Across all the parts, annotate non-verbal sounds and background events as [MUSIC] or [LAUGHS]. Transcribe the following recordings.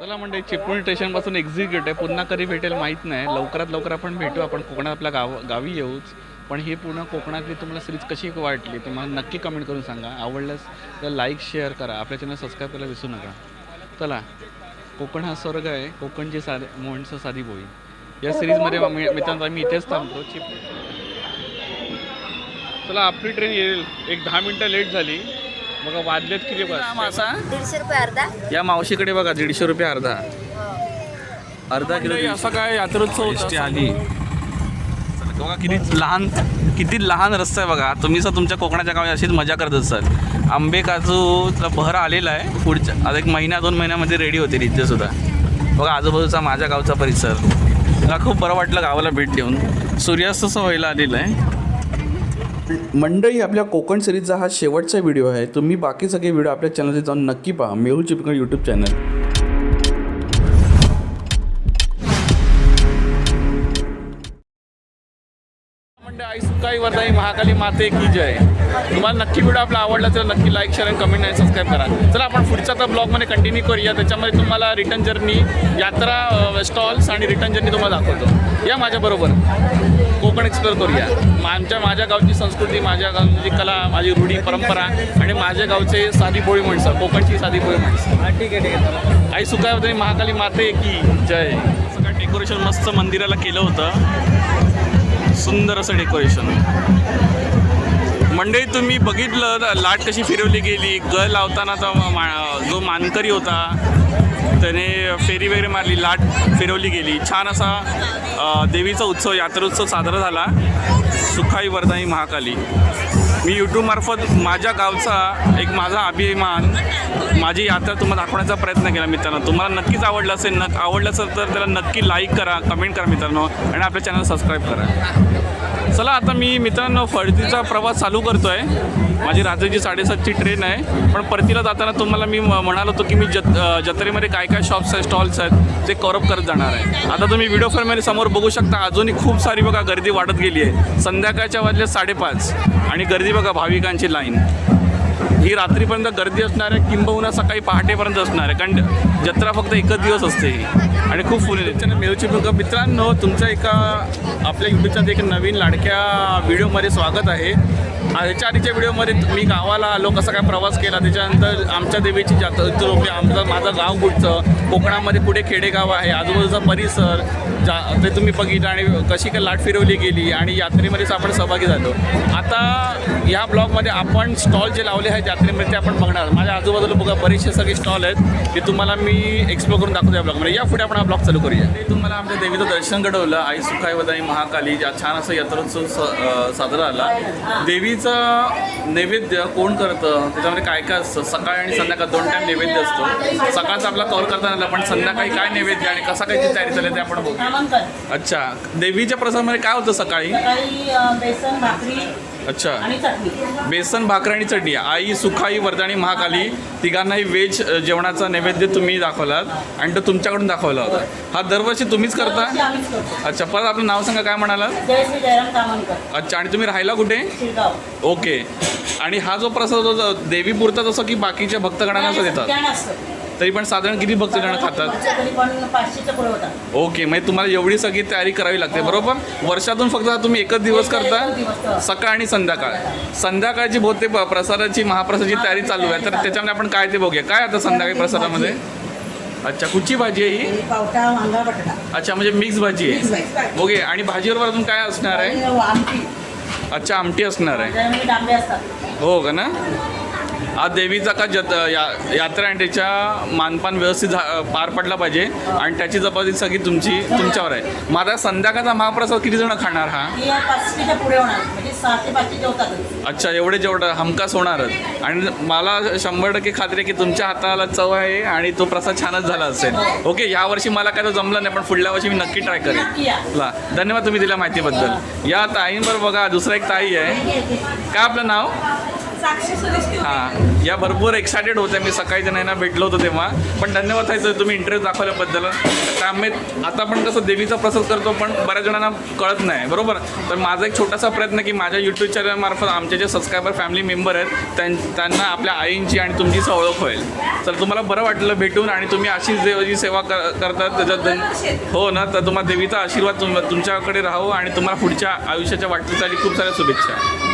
चला म्हणजे चिपळूण स्टेशनपासून एक्झिट आहे. पुन्हा कधी भेटेल माहीत नाही. लवकरात लवकर आपण भेटू. आपण कोकणात आपल्या गाव गावी येऊच. पण ही पूर्ण कोकणातली तुम्हाला सिरीज कशी वाटली तुम्हाला नक्की कमेंट करून सांगा. आवडल्यास तर लाईक शेअर करा. आपल्या चॅनल सबस्क्राईब करायला विसरू नका. चला कोकण हा स्वर्ग आहे. कोकणची साध मोहनचं साधी बोई या सिरीजमध्ये मी- मित्रांनो आम्ही इथेच थांबतो चिप चला आपली ट्रेन येईल. एक दहा मिनटं लेट झाली. बघा वाजलेत किती बस? मासा दीडशे रुपये अर्धा. या मावशीकडे बघा दीडशे रुपये अर्धा. अर्धा किलो असं काय यात्रोत्सव एसटी आली. बघा किती लहान किती लहान रस्ता आहे बघा. तुम्ही सर तुमच्या कोकणाच्या गावी अशीच मजा करत असाल. आंबे काजूचा बहर आलेला आहे पुढच्या आता एक महिना दोन महिन्यामध्ये रेडी होतील इथे सुद्धा. बघा आजूबाजूचा माझ्या गावचा परिसर. मला खूप बरं वाटलं गावाला भेट देऊन. सूर्यास्त असं व्हायला आलेलं आहे. मंडळी आपल्या कोकण सिरीजचा हा शेवटचा व्हिडिओ आहे. तुम्ही बाकी सगळे व्हिडिओ आपल्या चॅनलवर जाऊन नक्की पहा. मेहुल चिपकर यूट्यूब चॅनल म्हणजे आई सुकाई वरदाई महाकाली माते की जय. तुम्हाला नक्की व्हिडिओ आपला आवडला तर नक्की लाईक शेअर आणि कमेंट आणि सबस्क्राईब करा. चला आपण पुढच्या तर ब्लॉगमध्ये कंटिन्यू करूया. त्याच्यामध्ये तुम्हाला रिटर्न जर्नी यात्रा स्टॉल्स आणि रिटर्न जर्नी तुम्हाला दाखवतो. या माझ्याबरोबर. कोकण एक्सप्लोर करूया. आमच्या माझ्या गावची संस्कृती माझ्या गावची कला माझी रूढी परंपरा आणि माझ्या गावचे साधी पोळी माणसं कोकणची साधी पोळी माणसं. ठीक आहे ठीक आहे. आई सुकावतरी महाकाली माते की? जय. सगळं डेकोरेशन मस्त मंदिराला केलं होतं. सुंदर असं डेकोरेशन मंडळी तुम्ही बघितलं तर लाट कशी फिरवली गेली? ग लावतानाचा मा- जो मानकरी होता त्याने फेरी वगैरे मारली लाट फिरवली गेली. छान असा देवीचा उत्सव यात्रोत्सव साजरा झाला. सुखाई वरदाई महाकाली. मी यूट्यूबमार्फत माझ्या गावचा एक माझा अभिमान माझी यात्रा तुम्हाला दाखवण्याचा प्रयत्न केला मित्रांनो. तुम्हाला नक्कीच आवडलं असेल न आवडलं असेल तर त्याला नक्की लाईक करा कमेंट करा मित्रांनो आणि आपल्या चॅनल सबस्क्राईब करा. चला आता मी मित्रांनो फळतीचा प्रवास चालू करतो आहे माझी रात्रीची साडेसातची ट्रेन आहे. पण परतीला जाताना तुम्हाला मी म- म्हणालो होतो की मी जत जत्रेमध्ये काय काय शॉप्स आहेत स्टॉल्स आहेत ते करप करत जाणार आहे. आता तुम्ही व्हिडिओ फ्रेममध्ये समोर बघू शकता अजूनही खूप सारी बघा गर्दी वाढत गेली आहे. संध्याकाळच्या वाजल्या साडेपाच आणि गर्दी बघा भाविकांची लाईन ही रात्रीपर्यंत गर्दी असणार आहे किंबहुना सकाळी पहाटेपर्यंत असणार आहे. कारण जत्रा फक्त एकच दिवस असते ही. आणि खूप फुले त्याच्यानं मेरूची मुलं मित्रांनो तुमच्या एका आपल्या युट्यूबच्या एक नवीन लाडक्या व्हिडिओमध्ये स्वागत आहे. ह्याच्या आधीच्या व्हिडिओमध्ये मी गावाला आलो कसा काय प्रवास केला त्याच्यानंतर आमच्या देवीची जात म्हणजे आमचं माझं गाव कुठचं कोकणामध्ये कुठे खेडेगाव आहे आजूबाजूचा परिसर जा ते तुम्ही बघितलं आणि कशी काय लाट फिरवली गेली आणि यात्रेमध्येच आपण सहभागी झालो. आता या ब्लॉगमध्ये आपण स्टॉल जे लावले आहेत यात्रेमध्ये ते आपण बघणार. माझ्या आजूबाजूला बघा बरेचसे सगळे स्टॉल आहेत ते तुम्हाला मी एक्सप्लोर करून दाखवतो या ब्लॉगमध्ये. या पुढे आपण हा ब्लॉग चालू करूया. ते तुम्हाला आमच्या देवीचं दर्शन घडवलं आई सुखाई वदाई महाकाली ज्या छान असं यात्रोत्सव साजरा आला देवी झाला देवीचं नैवेद्य कोण करतं? त्याच्यामध्ये काय काय असतं? सकाळ आणि संध्याकाळ दोन टाईम नैवेद्य असतो. सकाळचा आपला कवर करता आला पण संध्याकाळी काय नैवेद्य आणि कसा काय ती तयारी चालली ते आपण बघू अच्छा. देवीच्या प्रसादामध्ये काय होतं सकाळी? बेसन भाकरी अच्छा. आणि चटणी. बेसन भाकर आणि चटणी. आई सुखाई वरदाणी महाकाली तिघांनाही व्हेज जेवणाचा नैवेद्य तुम्ही दाखवलात आणि तो तुमच्याकडून दाखवला होता. हा दरवर्षी तुम्हीच दरवर्षी करता आम्हीच करतो. अच्छा परत आपलं नाव सांगा काय म्हणाला जय श्री जयराम तामणकर अच्छा आणि तुम्ही राहायला कुठे? शिरगाव. ओके. आणि हा जो प्रसाद होता देवी पुरता जसं की बाकीच्या भक्तगणांना असं देतात? असतं. तरी पण साधारण किती खातात? पाचशेच्या पुढे होता ओके म्हणजे तुम्हाला एवढी सगळी तयारी करावी लागते बरोबर? वर्षातून फक्त तुम्ही एकच दिवस करता? करतो. सकाळ आणि संध्याकाळ. संध्याकाळची बहुतेक प- प्रसादाची महाप्रसादाची तयारी चालू आहे. तर त्याच्यामध्ये आपण काय ते बघूया. काय आता संध्याकाळी प्रसादामध्ये? अच्छा कुठची भाजी आहे ही? अच्छा म्हणजे मिक्स भाजी आहे. ओके आणि भाजीवर अजून काय असणार आहे? अच्छा आमटी असणार आहे. हो का ना? आज देवीचा का जत या यात्रा आणि त्याच्या मानपान व्यवस्थित झा पार पडला पाहिजे आणि त्याची जबाबदारी सगळी तुमची तुमच्यावर आहे. आता संध्याकाळचा महाप्रसाद किती जण खाणार हा? म्हणजे अच्छा एवढे जेवढं हमखास होणारच. आणि मला शंभर टक्के खात्री आहे की तुमच्या हाताला चव आहे आणि तो प्रसाद छानच झाला असेल. ओके या वर्षी मला काय तो जमलं नाही पण पुढल्या वर्षी मी नक्की ट्राय करेन. ला धन्यवाद तुम्ही दिल्या माहितीबद्दल. या ताईंवर बघा दुसरा एक ताई आहे. काय आपलं नाव. हां या भरपूर एक्सायटेड होत्या मी सकाळी त्यांना भेटलो होतो तेव्हा. पण धन्यवाद आहे सर तुम्ही इंटरेस्ट दाखवल्याबद्दल. त्यामुळे आता पण कसं देवीचा प्रसाद करतो पण बऱ्याच जणांना कळत नाही. बरोबर? तर माझा एक छोटासा प्रयत्न की माझ्या यूट्यूब चॅनलमार्फत आमचे जे सबस्क्रायबर फॅमिली मेंबर आहेत त्यां त्यांना आपल्या आईंची आणि तुमची स- ओळख होईल. तर तुम्हाला बरं वाटलं भेटून आणि तुम्ही अशीच देवाची सेवा कर करतात त्याच्यात हो ना तर तुम्हाला देवीचा आशीर्वाद तुम तुमच्याकडे राहो आणि तुम्हाला पुढच्या आयुष्याच्या वाटचालीसाठी खूप साऱ्या शुभेच्छा.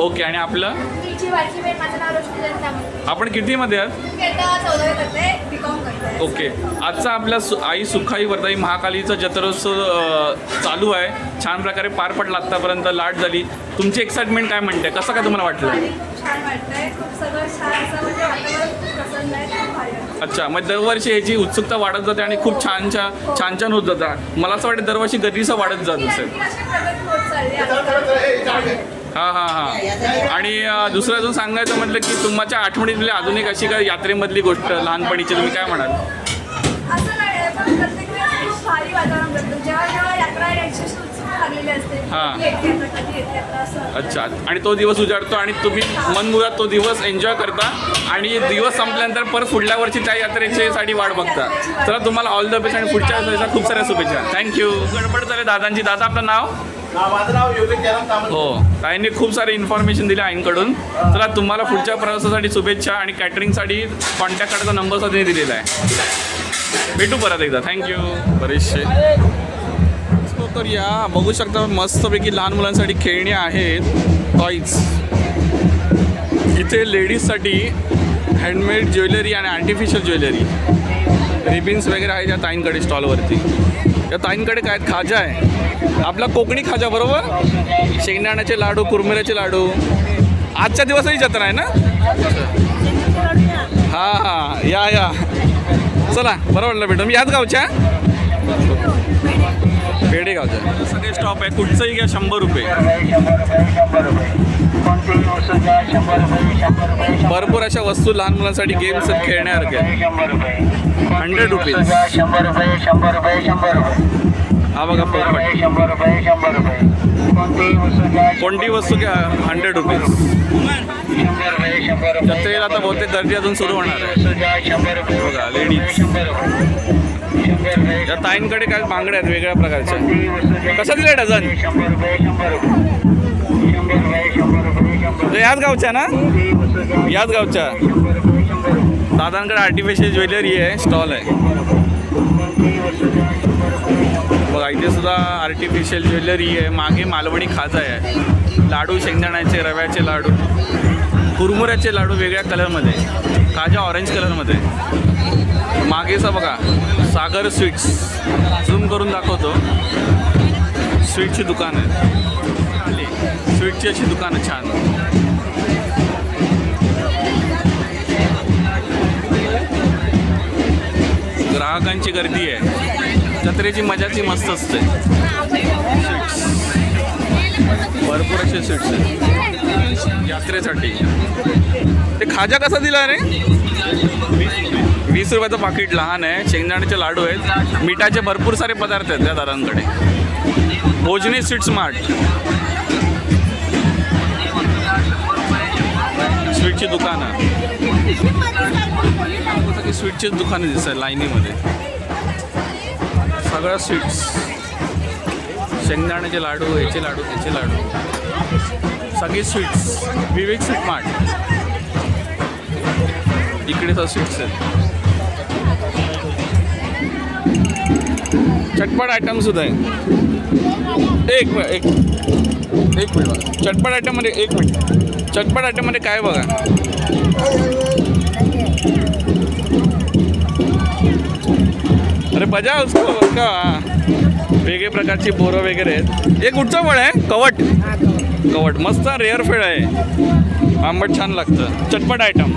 ओके आणि आपलं? माझं नाव आपण कितीमध्ये आहात? मी आता चौदावी करते बी कॉम करते ओके आजचा आपल्या सु आई सुखाई वरदाई महाकालीचा जत्रोत्सव अ, चालू आहे. छान प्रकारे पार पडला आत्तापर्यंत लाट झाली. तुमची एक्साइटमेंट काय म्हणते? कसं काय तुम्हाला वाटलं? आणि खूप छान वाटतंय. खूप सगळं छान असं म्हणजे वातावरण खूप प्रसन्न आहे खूप भारी वाटतं. अच्छा मग दरवर्षी ह्याची उत्सुकता वाढत जाते आणि खूप छान छान छान छान होत जातात मला असं वाटतं दरवर्षी गर्दीचं वाढत जात असेल. ती अशी प्रगती होत चालली आहे. हां हां हां. आणि अ, दुसरं अजून सांगायचं म्हटलं की तुमच्या आठवणीतली अजून एक अशी काय यात्रेमधली गोष्ट लहानपणीची तुम्ही काय म्हणाल? असं नाही आहे, पण प्रत्येक वेळेस खूप भारी वातावरण करतो. जेव्हा जेव्हा यात्रा यायची अशी उत्सुकता लागलेली असते. हां. कधी येते यात्रा, कधी येते यात्रा असं. अच्छा. आणि तो दिवस उजाडतो आणि तुम्ही मनमुरात तो दिवस एन्जॉय करता आणि दिवस संपल्यानंतर परत पुढल्या वर्षी त्या यात्रेसाठी वाट बघता. चला तुम्हाला ऑल द बेस्ट आणि पुढच्या खूप साऱ्या शुभेच्छा. थँक्यू गडबड झाले दादांची. दादा आपलं नाव? हो ताईंनी खूप सारे इन्फॉर्मेशन दिले आईंकडून. चला तुम्हाला पुढच्या प्रवासासाठी शुभेच्छा आणि कॅटरिंगसाठी कॉन्टॅक्ट कार्डचा नंबर सुद्धा त्यांनी दिलेला आहे. भेटू परत एकदा. थँक्यू बरेचसे. तर या बघू शकता मस्तपैकी लहान मुलांसाठी खेळणी आहेत. टॉईज इथे लेडीजसाठी हँडमेड ज्वेलरी आणि आर्टिफिशियल ज्वेलरी रिबिन्स वगैरे आहेत या ताईंकडे स्टॉलवरती या ताईंकडे काय? खाजा आहे. आपला कोकणी खाजा बरोबर? शेंगदाण्याचे लाडू कुरमिऱ्याचे लाडू. आजच्या दिवसही जत्रा आहे ना? हां हां या या. चला बरं वाटलं भेटू मी याच गावच्या? पेढे गावच्या सगळे स्टॉप आहे. कुठचंही घ्या शंभर रुपये. भरपूर अशा वस्तू लहान मुलांसाठी गेम्स खेळण्यासारख्या हंड्रेड रुपीज शंभर रुपये शंभर रुपये शंभर रुपये. हा बघा पोपट शंभर रुपये शंभर रुपये कोणतीही वस्तू घ्या कोणती वस्तू घ्या हंड्रेड रुपीज शंभर रुपये शंभर रुपये जत्रेला आता बहुतेक गर्दी अजून सुरू होणार आहे वस्तू घ्या शंभर रुपये बघा, ladies. शंभर रुपये शंभर रुपये या ताईंकडे काय बांगड्या आहेत वेगळ्या प्रकारच्या कोणतीही वस्तू घ्या कशा दिल्या डझन शंभर रुपये शंभर रुपये शंभर रुपये शंभर रुपये शंभर तर याच गावच्या ना कोणतीही वस्तू घ्या याच गावच्या शंभर रुपये शंभर रुपये दादांकडे आर्टिफिशियल ज्वेलरी आहे स्टॉल आहे कोणतीही वस्तू घ्या शंभर रुपये शंभर बघा इथे सुद्धा आर्टिफिशियल ज्वेलरी आहे. मागे मालवणी खाजा आहे. लाडू शेंगदाण्याचे रव्याचे लाडू कुरमुऱ्याचे लाडू वेगळ्या कलरमध्ये खाजा ऑरेंज कलरमध्ये मागेचा बघा सागर स्वीट्स झूम करून दाखवतो. स्वीटची दुकान आहे. स्वीटची अशी दुकानं छान. ग्राहकांची गर्दी आहे. जत्रेची मजाची मस्त असते. भरपूर असे स्वीट्स आहेत. यात्रेसाठी. ते खाजा कसा दिला रे? वीस रुपयाचं पाकिट लहान आहे. शेंगदाण्याचे लाडू आहेत. मिठाचे भरपूर सारे पदार्थ आहेत त्या दारांकडे. भोजनी स्वीट स्मार्ट स्वीटची दुकानं. स्वीटचीच दुकानं दिसतात लाईनीमध्ये. सगळं स्वीट्स. शेंगदाण्याचे लाडू याचे लाडू त्याचे लाडू. सगळे स्वीट्स. विवेक स्वीट मार्ट इकडे तर स्वीट्स आहेत. चटपट आयटम सुद्धा आहे. एक एक एक मिनिट बघा. चटपट आयटममध्ये एक मिनिट. चटपट आयटममध्ये काय बघा? अरे बजा उसको का? वेगळे प्रकारची बोरं वगैरे. आहेत हे कुठचं फळ आहे? कवट. कवट. मस्त रेअर फळ आहे. आंबट छान लागतं. चटपट आयटम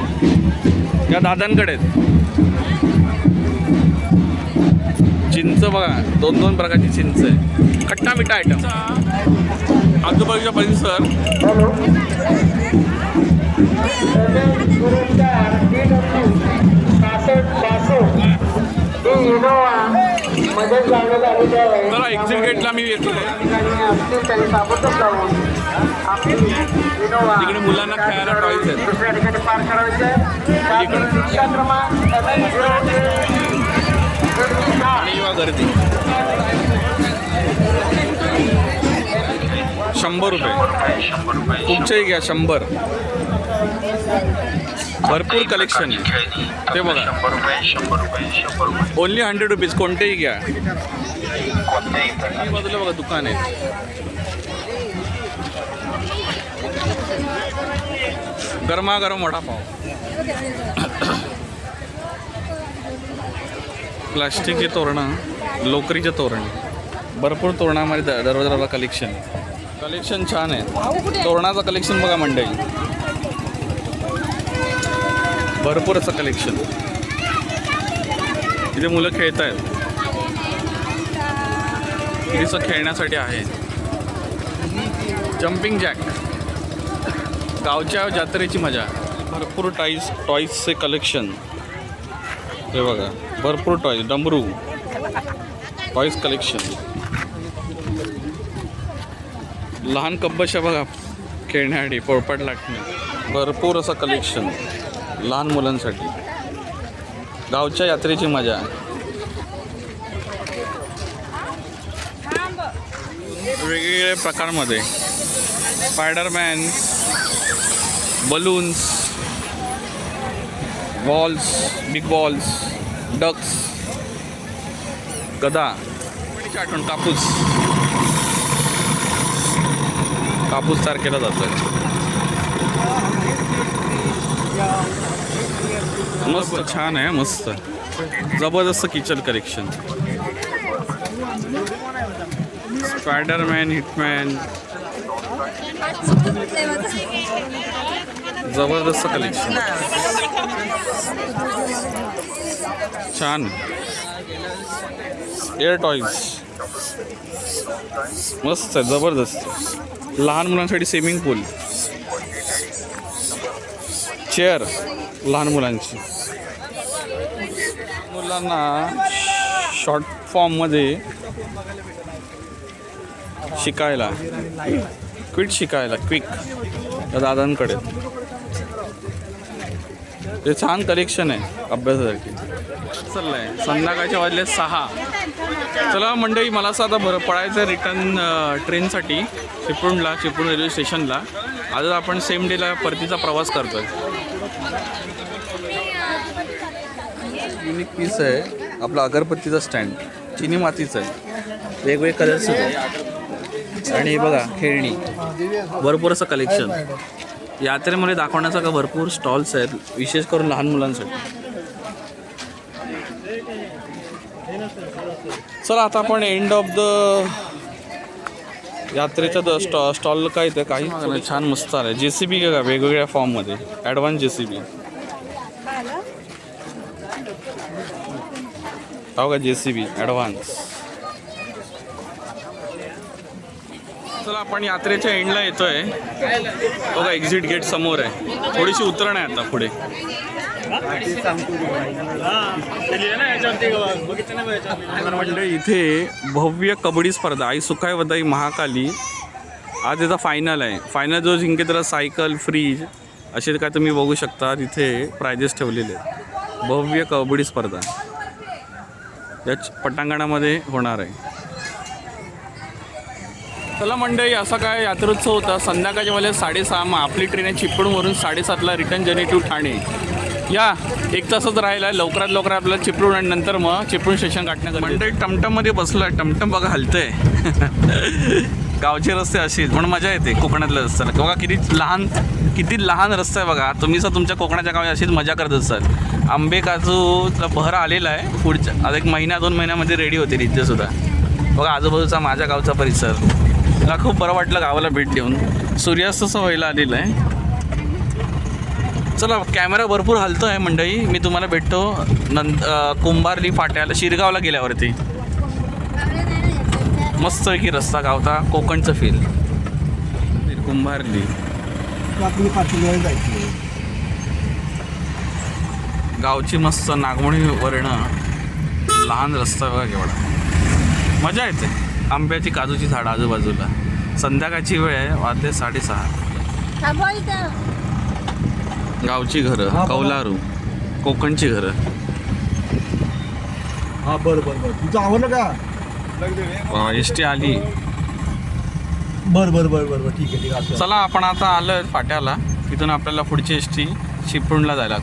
या दादांकडे. आहेत चिंच बघा. दोन दोन प्रकारची चिंच आहे. खट्टा मिठा आयटम आजूबाजूचा परिसर. तर एक्झिट गेटला मी येतो. तिकडे मुलांना खेळायला टॉईज आहेत. दुसऱ्या ठिकाणी पार्क करायचे रिक्षा क्रमांक आणि युवा गर्दी शंभर रुपये. तुमचेही घ्या शंभर. भरपूर कलेक्शन आहे. ते बघा. शंभर रुपये शंभर रुपये शंभर रुपये ओनली हंड्रेड रुपीज कोणतेही घ्या. कोणत्याही बाजूला बघा दुकान आहे. गरमागरम वडापाव. प्लास्टिकचे तोरणं लोकरीचे तोरण. भरपूर तोरणामध्ये दरवाजाला कलेक्शन कलेक्शन छान आहे. तोरणाचं कलेक्शन बघा मंडळी. भरपूर असं कलेक्शन इथे मुलं खेळत आहेत कितीचं खेळण्यासाठी आहे जम्पिंग जॅक गावच्या जत्रेची मजा. भरपूर टॉईस टॉईसचे कलेक्शन हे बघा भरपूर टॉईज डमरू. टॉईस कलेक्शन लहान कब्बशा बघा खेळण्यासाठी पोळपाट लागणे भरपूर असं कलेक्शन लहान मुलांसाठी. गावच्या यात्रेची मजा. वेगवेगळ्या प्रकारमध्ये. Spiderman balloons balls big balls ducks गदा आठवण कापूस. कापूस तयार केला जातो मस्त छान आहे मस्त. जबरदस्त किचन कलेक्शन. स्पायडरमॅन हिटमॅन जबरदस्त कलेक्शन. छान. एअर टॉईज मस्त आहे जबरदस्त. लहान मुलांसाठी स्विमिंग पूल चेअर लहान मुलांची. मुलांना शॉर्ट फॉर्ममध्ये शिकायला क्विक शिकायला क्विक त्या दादांकडे. ते छान कलेक्शन आहे अभ्यासासाठी. आहे संध्याकाळच्या वाजले सहा. चला मंडळी मला असं आता बरं पळायचं आहे रिटर्न ट्रेनसाठी चिपळूणला चिपळूण रेल्वे स्टेशनला आज आपण सेम डेला परतीचा प्रवास करतो आहे युनिक पीस आहे. आपला अगरबत्तीचा स्टँड चिनी मातीचं आहे. वेगवेगळे कलर्स आहेत. आणि हे बघा खेळणी. भरपूर असं कलेक्शन यात्रेमध्ये दाखवण्यासारखं भरपूर स्टॉल्स आहेत. विशेष करून लहान मुलांसाठी. चला आता आपण एंड ऑफ द यात्रेच्या द स्टॉ स्टॉल काय ते काही छान मस्त आलं जे सी बी का वेगवेगळ्या फॉर्ममध्ये ॲडव्हान्स जे सी बी का जे सी बी ॲडव्हान्स चला आपण यात्रेच्या एंडला येतोय. बघा एक्झिट गेट समोर आहे. थोडीशी उतरण आहे आता पुढे. इथे भव्य कबड्डी स्पर्धा. आई सुखाय वदाई महाकाली. आज याचा फायनल आहे. फायनल जो जिंके त्याला सायकल फ्रीज असे काय तुम्ही बघू शकता. तिथे प्रायजेस ठेवलेले आहेत. भव्य कबड्डी स्पर्धा या च- पटांगणामध्ये होणार आहे. चला मंडळी असा काय यात्रोत्सव होता. संध्याकाळच्या वेळेला साडेसहा मग आपली ट्रेन आहे चिपळूणवरून साडेसातला रिटर्न जर्नी टू ठाणे. या एक तासच राहिला. आहे लवकरात लवकर आपल्याला चिपळूण आणि नंतर मग चिपळूण स्टेशन गाठण्याचं मंडळी टमटममध्ये बसलं आहे टमटम बघा हलतंय. [LAUGHS] गावचे रस्ते असेल म्हणून मजा येते कोकणातल्या रस्त्याला. बघा किती लहान किती लहान रस्ता आहे बघा. तुम्ही सर तुमच्या कोकणाच्या गावी अशीच मजा करत असाल. आंबे काजूचा बहर आलेला आहे. पुढच्या आता एक महिना दोन महिन्यामध्ये रेडी होते इथे सुद्धा. बघा आजूबाजूचा माझ्या गावचा परिसर. मला खूप बरं वाटलं गावाला भेट देऊन. सूर्यास्तचं व्हायला आलेलं आहे. चला कॅमेरा भरपूर हलतो आहे मंडळी. मी तुम्हाला भेटतो नंत कुंभारली फाट्याला शिरगावला गेल्यावरती. मस्त की रस्ता गावता कोकणचं फील कुंभारली. गावची मस्त नागमोडी वर्ण. लहान रस्ता बघा केवढा. मजा येते. आंब्याची काजूची झाडं आजूबाजूला. संध्याकाळची वेळ आहे वाजले साडेसहा. गावची घरं कौलारू. कोकणची घरं. हा बरं बरं बरं. तुझं आवडलं का? एस टी आली. बरं बरं बरं बरं बरं ठीक आहे ठीक आहे असं. चला आपण आता आलो फाट्याला. तिथून आपल्याला पुढची एस टी चिपळूणला जायला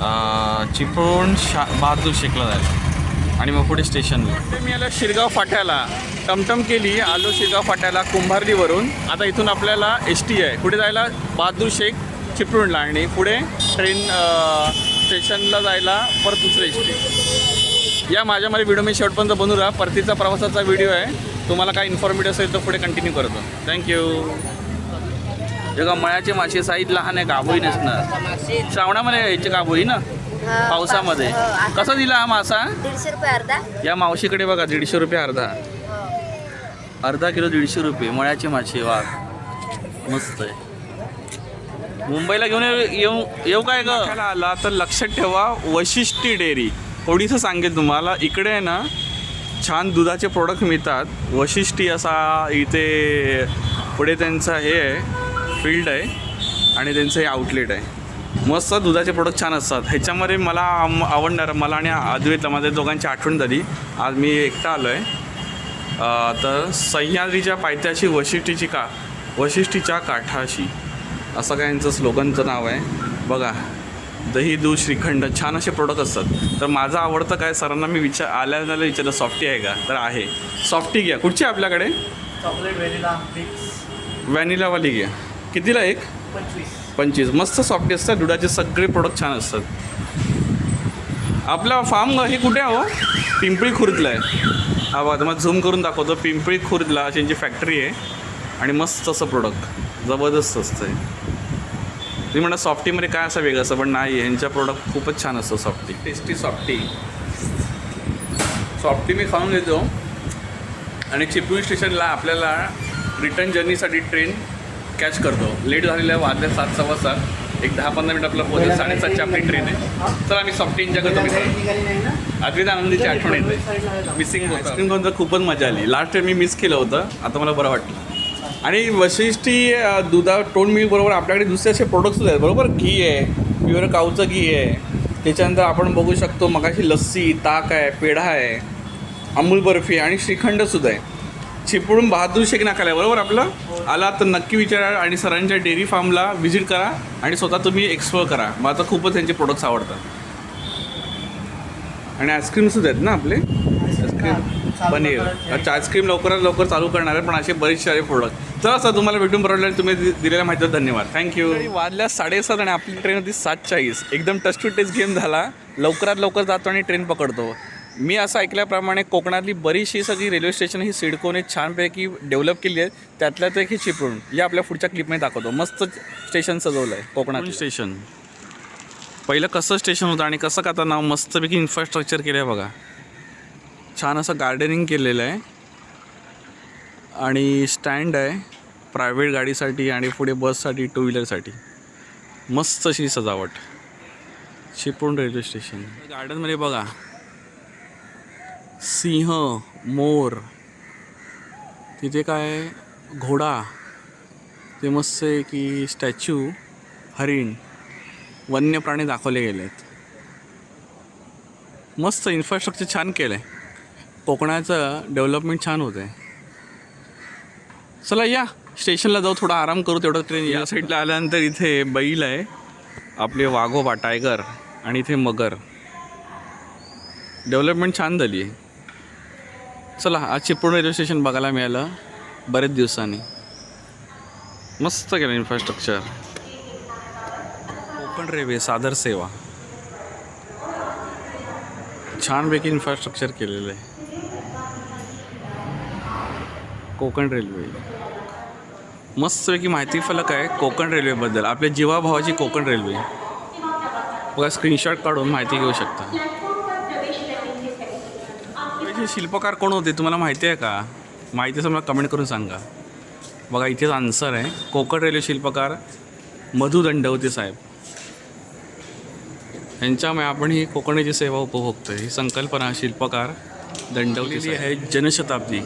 अं, चिपळूण शा बहादूर शेखला जायला आणि मग पुढे स्टेशनला. मी आलो शिरगाव फाट्याला. टमटम केली आलो शिरगाव फाट्याला कुंभारलीवरून. आता इथून आपल्याला एस टी आहे. पुढे जायला बहादूर शेख चिपळूणला आणि पुढे ट्रेन स्टेशनला जायला परत दुसरं एस टी या माझ्या माझ्या व्हिडिओ मी शेवटपर्यंत बनवू राहा परतीचा प्रवासाचा व्हिडिओ आहे. तुम्हाला काय इन्फॉर्मेटिव्ह असेल तर पुढे कंटिन्यू करतो. थँक्यू जगा मळ्याची माशी साईज लहान आहे गाभोई नसणार श्रावणामध्ये यायची गाभोई ना? पावसामध्ये. कसा दिला हा मासा? दीडशे रुपये अर्धा. या मावशीकडे बघा दीडशे रुपये अर्धा. अर्धा किलो दीडशे रुपये मळ्याची माशी वा. मस्त आहे. मुंबईला घेऊन येऊ येऊ येऊ काय ग? आला तर लक्षात ठेवा वशिष्ठी डेअरी. थोडीसं सांगेल तुम्हाला. इकडे आहे ना छान दुधाचे प्रोडक्ट मिळतात. वशिष्ठी असा इथे पुढे त्यांचं हे आहे फील्ड आहे आणि त्यांचं हे आउटलेट आहे. मस्त दुधाचे प्रोडक्ट छान असतात. ह्याच्यामध्ये मला आम- आवडणार मला आणि अद्वैतला माझ्या दोघांची आठवण झाली. आज मी एकटा आलो आहे तर सह्याद्रीच्या पायथ्याशी वशिष्ठीची का वशिष्ठीच्या काठाशी असं काय यांचं स्लोगनचं नाव आहे. बघा. दही दूध श्रीखंड छान असे प्रोडक्ट असतात. तर माझं आवडतं काय सरांना मी विचार आल्याला विचारलं सॉफ्टी आहे का? तर आहे. सॉफ्टी घ्या. कुठची आहे आपल्याकडे? चॉकलेट व्हॅनिला व्हॅनिलावाली घ्या. कितीला एक? पंचवीस. पंचवीस. मस्त सॉफ्टी असतात. दुधाचे सगळे प्रोडक्ट छान असतात. आपला फार्म हे कुठे आहे हो? पिंपळी खुर्दला आहे. हा बघा तुम्हाला झूम करून दाखवतो. पिंपळी खुर्दला अशी यांची फॅक्टरी आहे. आणि मस्त असं प्रोडक्ट जबरदस्त असतं आहे तुम्ही म्हणा सॉफ्टीमध्ये काय असं वेगळं असं पण नाही यांच्या प्रोडक्ट खूपच छान असतं सॉफ्टी टेस्टी सॉफ्टी सॉफ्टी मी खाऊन घेतो. आणि चिपळूण स्टेशनला आपल्याला रिटर्न जर्नीसाठी ट्रेन कॅच करतो. लेट झालेलं आहे वाजले सात सव्वा सात. एक दहा पंधरा मिनिट आपलं पोहोचेल. साडेसातची आपली ट्रेन आहे. तर आम्ही सॉफ्टी करतो अद्वैत आनंदीची आठवण येते. मिसिंग होतं. आईस्क्रीम खाऊन तर खूपच मजा आली. लास्ट टाइम मी मिस केलं होतं. आता मला बरं वाटलं. आणि वशिष्ठी दुधा टोन मिल्क बरोबर आपल्याकडे दुसरे असे प्रोडक्ट्स आहेत. बरोबर? घी आहे प्युअर काऊचं घी आहे. त्याच्यानंतर आपण बघू शकतो मगाशी लस्सी ताक आहे पेढा आहे अमूल बर्फी आणि श्रीखंडसुद्धा आहे. चिपळूण बहादूर शेख नाकाला आहे. बरोबर आपलं? आला तर नक्की विचारा आणि सरांच्या डेअरी फार्मला व्हिजिट करा आणि स्वतः तुम्ही एक्सप्लोअर करा. मला तर खूपच त्यांचे प्रोडक्ट्स आवडतात. आणि आईस्क्रीमसुद्धा आहेत ना आपले? Ice cream paneer. अच्छा आईस्क्रीम लवकरात लवकर चालू करणार आहे पण असे बरेचसे सारे प्रोडक्ट चला सर तुम्हाला भेटून परवडलं तुम्ही दि- दिलेल्या माहितीवर धन्यवाद. थँक्यू वाजल्या साडेसात आणि आपली ट्रेन होती सात चाळीस एकदम टच टू टेस्ट गेम झाला. लवकरात लवकर जातो आणि ट्रेन पकडतो. मी असं ऐकल्याप्रमाणे कोकणातली बरीचशी सगळी रेल्वे स्टेशन ही सिडकोने छानपैकी डेव्हलप केली आहेत. त्यातल्यात एक हे चिपळूण. या आपल्या पुढच्या क्लिपमध्ये दाखवतो. मस्त स्टेशन सजवलं आहे कोकणात स्टेशन पहिलं कसं स्टेशन होतं आणि कसं का आता नाव मस्तपैकी इन्फ्रास्ट्रक्चर केलं आहे बघा. छान असं गार्डनिंग केलेलं आहे. आणि स्टँड आहे प्रायव्हेट गाडीसाठी आणि पुढे बससाठी टू व्हीलरसाठी मस्त अशी सजावट. चिपळूण रेल्वे स्टेशन गार्डनमध्ये बघा. सिंह मोर. तिथे काय घोडा. ते मस्त आहे की स्टॅच्यू हरिण. वन्य प्राणी दाखवले गेले आहेत मस्त इन्फ्रास्ट्रक्चर छान केलं आहे कोकणाचं डेव्हलपमेंट छान होतं आहे चला या स्टेशनला जाऊ थोडा आराम करू तेवढं ट्रेन या. साईडला आल्यानंतर इथे बैल आहे. आपले वाघोबा टायगर आणि इथे मगर. डेव्हलपमेंट छान झाली आहे. चला आज चिपळूण रेल्वे स्टेशन बघायला मिळालं. बरेच दिवसांनी. मस्त केलं इन्फ्रास्ट्रक्चर कोकण रेल्वे सादर सेवा. छानपैकी इन्फ्रास्ट्रक्चर केलेलं आहे. कोकण रेल्वे. मस्तपैकी माहिती फलक आहे कोकण रेल्वेबद्दल. आपल्या जीवाभावाची कोकण रेल्वे. बघा स्क्रीनशॉट काढून माहिती घेऊ शकता. शिल्पकार कोण होते तुम्हाला माहिती आहे का? माहिती असेल मला कमेंट करून सांगा. बघा इथेच आन्सर आहे. कोकण रेल्वे शिल्पकार मधु दंडवते साहेब. यांच्यामुळे आपण ही कोकणाची सेवा उपभोगतोय. ही संकल्पना शिल्पकार दंडवलेली आहे जनशताब्दी.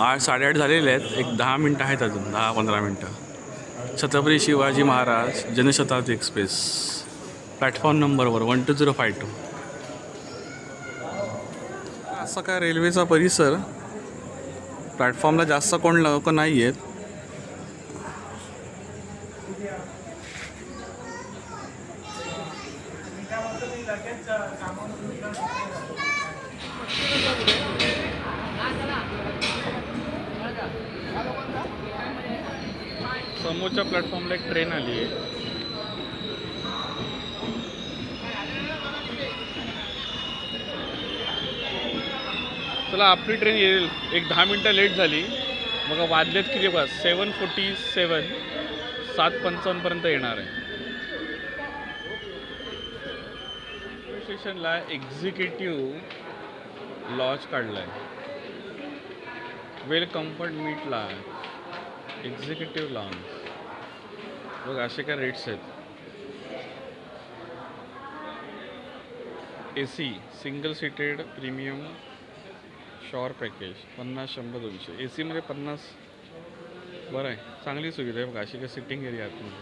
आठ साडेआठ झालेले आहेत. एक दहा मिनटं आहेत अजून दहा पंधरा मिनटं. छत्रपती शिवाजी महाराज जनशताब्दी एक्सप्रेस. प्लॅटफॉर्म नंबरवर one two zero five two. असा काय रेल्वेचा परिसर? प्लॅटफॉर्मला जास्त कोण लोक नाही आहेत समोरच्या प्लॅटफॉर्मला एक ट्रेन आली आहे चला आपली ट्रेन येईल. एक दहा मिनटं लेट झाली. मग वाजलेत किती बस सेवन फोर्टी सेवन सात पंचावन्नपर्यंत येणार आहे. रेल्वे स्टेशनला एक्झिक्युटिव्ह लॉज काढला आहे वेल कम्फर्ट मीटला एक्झिक्युटिव्ह लॉन्च बघ असे काय रेट्स आहेत. A C single seated premium shower package पन्नास शंभर दोनशे. ए सीमध्ये पन्नास बरं आहे. चांगली सुविधा आहे बघा अशी काय सिटिंग एरिया आतमध्ये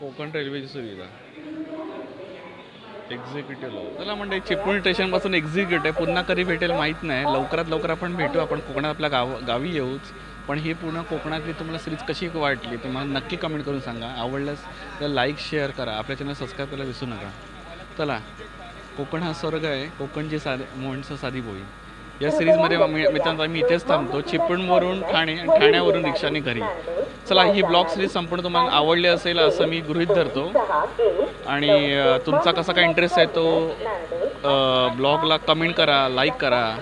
कोकण रेल्वेची सुविधा. एक्झिक्युटिव्ह चला म्हणजे चिपळूण स्टेशनपासून एक्झिक्युटिव्ह आहे. पुन्हा कधी भेटेल माहीत नाही. लवकरात लवकर आपण भेटू. आपण कोकणात आपल्या गाव गावी येऊच. पण ही पूर्ण कोकणातली तुम्हाला सिरीज कशी वाटली तुम्हाला नक्की कमेंट करून सांगा. आवडल्यास तर लाईक शेअर करा. आपल्या चॅनल सबस्क्राईब करायला विसरू नका. चला. कोकण हा स्वर्ग आहे. कोकणची साधी मोहनचं साधी बोई या सिरीजमध्ये मी- मित्रांनो आम्ही इथेच थांबतो. चिपळूणवरून ठाणे आणि ठाण्यावरून रिक्षाने घरी. चला ही ब्लॉग सिरीज संपूर्ण तुम्हाला आवडली असेल असं मी गृहीत धरतो. आणि तुमचा कसा काय इंटरेस्ट आहे तो ब्लॉगला कमेंट करा लाईक करा.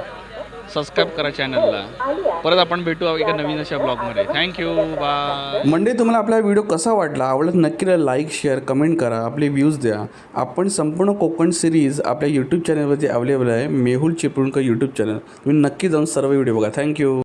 सबस्क्राईब करा चॅनलला परत आपण भेटू एका नवीन अशा ब्लॉगमध्ये थँक्यू बाय मंडे तुम्हाला आपला व्हिडिओ कसा वाटला? आवडत नक्की लाईक शेअर कमेंट करा. आपले व्ह्यूज द्या. आपण संपूर्ण कोकण सिरीज आपल्या यूट्यूब चॅनलवरती अवेलेबल आहे. मेहुल चिपळूणकर यूट्यूब चॅनल तुम्ही नक्की जाऊन सर्व व्हिडिओ बघा. थँक्यू